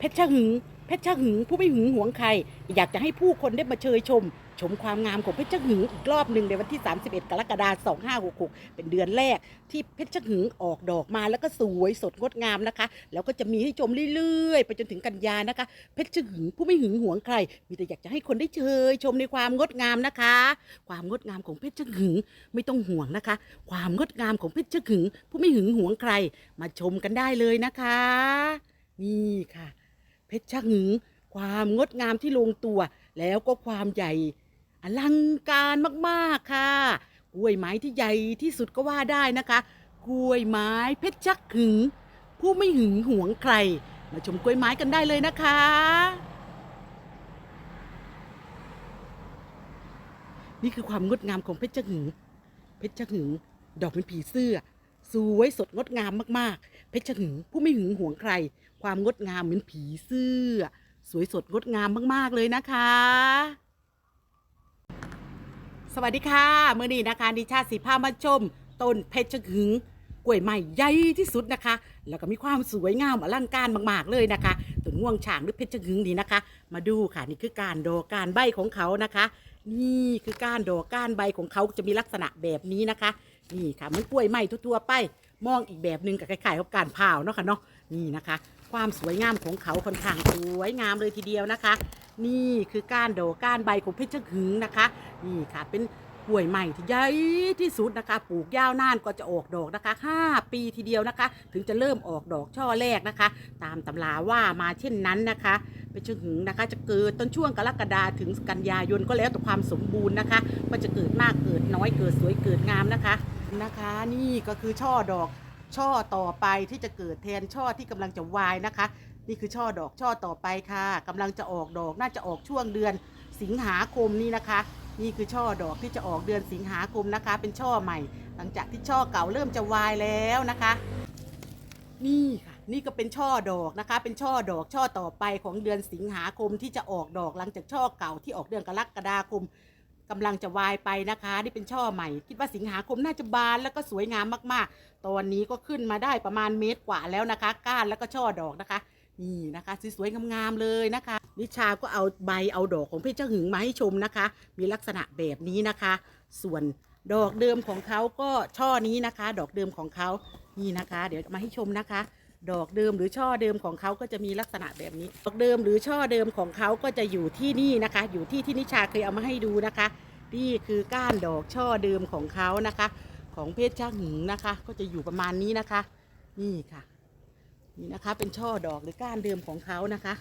เพชรหึง เพชรหึง ผู้ไม่หึงหวงใคร อยากจะให้ผู้คนได้มาเชยชม ชมความงามของเพชรหึงอีกรอบหนึ่งในวันที่ 31 กรกฎาคม 2566 เป็นเดือนแรกที่เพชรหึงออกดอกมาแล้วก็สวยสดงดงามนะคะ แล้วก็จะมีให้ชมเรื่อยๆ ไปจนถึงกันยานะคะ เพชรหึงผู้ไม่หึงหวงใคร มีแต่อยากจะให้คนได้เชยชมในความงดงามนะคะ ความงดงามของเพชรหึงไม่ต้องห่วงนะคะ ความงดงามของเพชรหึงผู้ไม่หึงหวงใคร มาชมกันได้เลยนะคะ นี่ค่ะ เพชรหึง ความงดงามที่ลงตัว แล้วก็ความใหญ่อลังการมากๆค่ะ กล้วยไม้ที่ใหญ่ที่สุดก็ว่าได้นะคะ กล้วยไม้เพชรชักหึง ผู้ไม่หึงหวงใคร มาชมกล้วยไม้กันได้เลยนะคะ นี่คือความงดงามของเพชรหึง เพชรหึง ดอกเป็นผีเสื้อ สวยสดงดงามมากๆ เพชรหึงผู้ไม่หึงหวงใคร ความงดงามเหมือนผีเสื้อ สวยสดงดงามมากๆเลยนะคะ สวัสดีค่ะเมื่อนี้นะคะดิชาสีพามาชม ต้นเพชรหึงกล้วยไม้ใหญ่ที่สุดนะคะ แล้วก็มีความสวยงามอลังการมาก ๆ เลยนะคะต้นง่วงฉางหรือเพชรหึงนี่นะคะ มาดูค่ะนี่คือการดอกการใบของเขานะคะ นี่คือการดอกการใบของเขาจะมีลักษณะแบบนี้นะคะ นี่ค่ะเหมือนกล้วยไม้ทั่วๆไป มองอีกแบบหนึ่งกับคล้ายๆกับการเผาเนาะค่ะเนาะนี่นะคะ ความสวยงามของเขาค่อนข้างสวยงามเลยทีเดียวนะคะ นี่คือก้านดอกก้านใบของเพชรหึงนะคะ นี่ค่ะเป็นกล้วยใหม่ที่ใหญ่ที่สุดนะคะ ปลูกยาวนานก็จะออกดอกนะคะ 5 ปีทีเดียวนะคะ ถึงจะเริ่มออกดอกช่อแรกนะคะ ตามตำราว่ามาเช่นนั้นนะคะเพชรหึงนะคะ จะเกิดต้นช่วงกรกฎาถึงกันยายนก็แล้วแต่ความสมบูรณ์นะคะว่าจะเกิดมากเกิดน้อยเกิดสวยเกิดงามนะคะ นะคะ นี่ก็คือช่อดอกช่อต่อไปที่จะเกิดแทนช่อที่กำลังจะวายนะคะ นี่คือช่อดอกช่อต่อไปค่ะกำลังจะออกดอกน่าจะออกช่วงเดือนสิงหาคมนี่นะคะ นี่คือช่อดอกที่จะออกเดือนสิงหาคมนะคะ เป็นช่อใหม่ หลังจากที่ช่อเก่าเริ่มจะวายแล้วนะคะ นี่ค่ะ นี่ก็เป็นช่อดอกนะคะ เป็นช่อดอกช่อต่อไปของเดือนสิงหาคมที่จะออกดอกหลังจากช่อเก่าที่ออกเดือนกรกฎาคม กำลังจะวายไปนะคะนี่เป็นช่อใหม่ คิดว่าสิงหาคมน่าจะบานแล้วก็สวยงามมากๆ ตอนนี้ก็ขึ้นมาได้ประมาณเมตรกว่าแล้วนะคะ ก้านแล้วก็ช่อดอกนะคะ นี่นะคะสวยๆงามๆเลยนะคะ นิชาก็เอาใบเอาดอกของเพชรหึงมาให้ชมนะคะ มีลักษณะแบบนี้นะคะ ส่วนดอกเดิมของเขาก็ช่อนี้นะคะ ดอกเดิมของเขานี่นะคะ เดี๋ยวมาให้ชมนะคะ ดอกเดิมหรือช่อเดิมของเขาก็จะมีลักษณะแบบนี้ ดอกเดิมหรือช่อเดิมของเขาก็จะอยู่ที่นี่นะคะ อยู่ที่ที่นิชาเคยเอามาให้ดูนะคะ นี่คือก้านดอกช่อเดิมของเขานะคะ ของเพชรช่างหึงนะคะ ก็จะอยู่ประมาณนี้นะคะ นี่ค่ะ นี่นะคะเป็นช่อดอกหรือก้านเดิมของเขานะคะ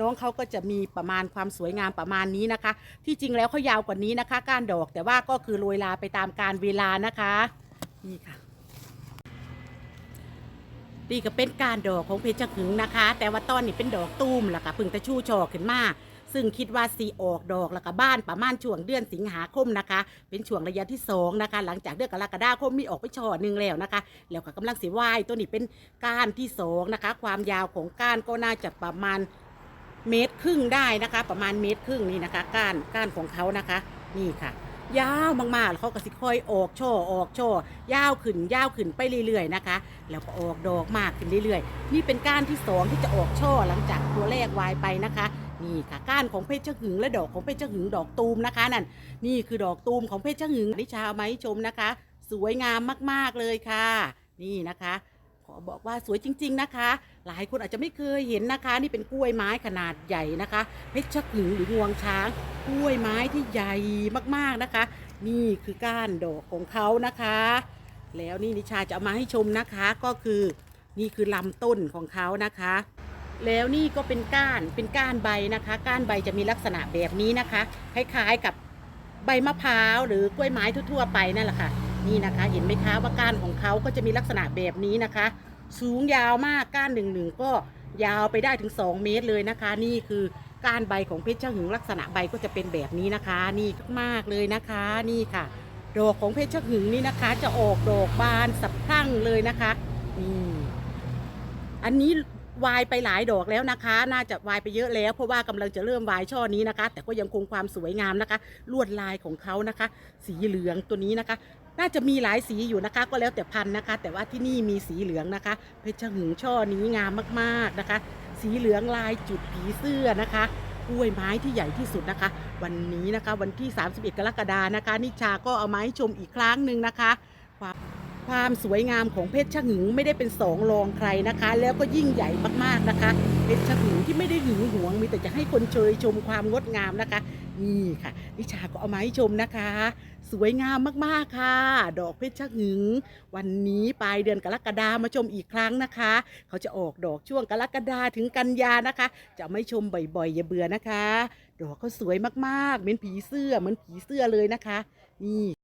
น้องเขาก็จะมีประมาณความสวยงามประมาณนี้นะคะ ที่จริงแล้วเขายาวกว่านี้นะคะ ก้านดอกแต่ว่าก็คือโรยลาไปตามการเวลานะคะ นี่ค่ะ นี่ก็เป็นการดอกของเพชรหึงนะคะ แต่ว่าตอนนี้เป็นดอกตูมแล้วก็พึ่งจะชูชอขึ้นมาซึ่งคิดว่าสีออกดอกแล้วก็บ้านประมาณช่วงเดือนสิงหาคมนะคะ เป็นช่วงระยะที่สองนะคะ หลังจากเดือนกรกฎาคมมีออกไปช่อหนึ่งแล้วนะคะ แล้วก็กำลังสีวายตัวนี้เป็นก้านที่สองนะคะ ความยาวของก้านก็น่าจะประมาณเมตรครึ่งได้นะคะ ประมาณเมตรครึ่งนี่นะคะ ก้านก้านของเขานะคะ นี่ค่ะ ยาวมากๆแล้วเขาก็สิค่อยออกช่อออกช่อยาวขึ้นยาวขึ้นไปเรื่อยๆนะคะ แล้วก็ออกดอกมากขึ้นเรื่อยๆ นี่เป็นก้านที่สองที่จะออกช่อหลังจากตัวแรกวายไปนะคะนี่ค่ะก้านของเพชรหึงและดอกของเพชรหึงดอกตูมนะคะนั่นนี่คือดอกตูมของเพชรหึงนิชาเอามาให้ชมนะคะ สวยงามมากๆเลยค่ะ นี่นะคะ ขอบอกว่าสวยจริง ๆนะคะ หลายคนอาจจะไม่เคยเห็นนะคะ นี่เป็นกล้วยไม้ขนาดใหญ่นะคะเพชรหึงหรืองวงช้าง กล้วยไม้ที่ใหญ่มากๆนะคะ นี่คือก้านดอกของเขานะคะ แล้วนี่นิชาจะเอามาให้ชมนะคะก็คือนี่คือลำต้นของเขานะคะ แล้วนี่ก็เป็นก้านเป็นก้านใบนะคะ ก้านใบจะมีลักษณะแบบนี้นะคะคล้ายๆกับใบมะพร้าวหรือกล้วยไม้ทั่วๆไปนั่นแหละค่ะ นี่นะคะ เห็นไหมคะว่าก้านของเขาก็จะมีลักษณะแบบนี้นะคะ สูงยาวมากก้านหนึ่งหนึ่งก็ยาวไปได้ถึง 2 เมตรเลยนะคะ นี่คือก้านใบของเพชรเจ้าหึงลักษณะใบก็จะเป็นแบบนี้นะคะ นี่มากเลยนะคะนี่ค่ะดอกของเพชรเจ้าหึงนี่นะคะ จะออกดอกบานสะพรั่งเลยนะคะนี่อันนี้วายไปหลายดอกแล้วนะคะ น่าจะวายไปเยอะแล้วเพราะว่ากำลังจะเริ่มวายช่อนี้นะคะ แต่ก็ยังคงความสวยงามนะคะ ลวดลายของเขานะคะ สีเหลืองตัวนี้นะคะ น่าจะมีหลายสีอยู่นะคะ ก็แล้วแต่พันธุ์นะคะ แต่ว่าที่นี่มีสีเหลืองนะคะ เพชรหึงช่อนี้งามมากๆนะคะ สีเหลืองลายจุดผีเสื้อนะคะกล้วยไม้ที่ใหญ่ที่สุดนะคะ วันนี้นะคะวันที่ 31 กรกฎานะคะ นิชาก็เอามาให้ชมอีกครั้งหนึ่งนะคะ ความความสวยงามของเพชรชะหึงไม่ได้เป็นสองรองใครนะคะ แล้วก็ยิ่งใหญ่มากๆนะคะ เพชรชะหึงที่ไม่ได้หึงห แต่จะให้คนเชยชมความงดงามนะคะ นี่ค่ะ นิชาก็เอามาให้ชมนะคะ สวยงามมากๆค่ะ ดอกเพชรชะหึง วันนี้ปลายเดือนกรกฎามาชมอีกครั้งนะคะ เขาจะออกดอกช่วงกรกฎาถึงกันยานะคะ จะไม่ชมบ่อยๆอย่าเบื่อนะคะ ดอกเขาสวยมากๆ เหมือนผีเสื้อเหมือนผีเสื้อเลยนะคะ นี่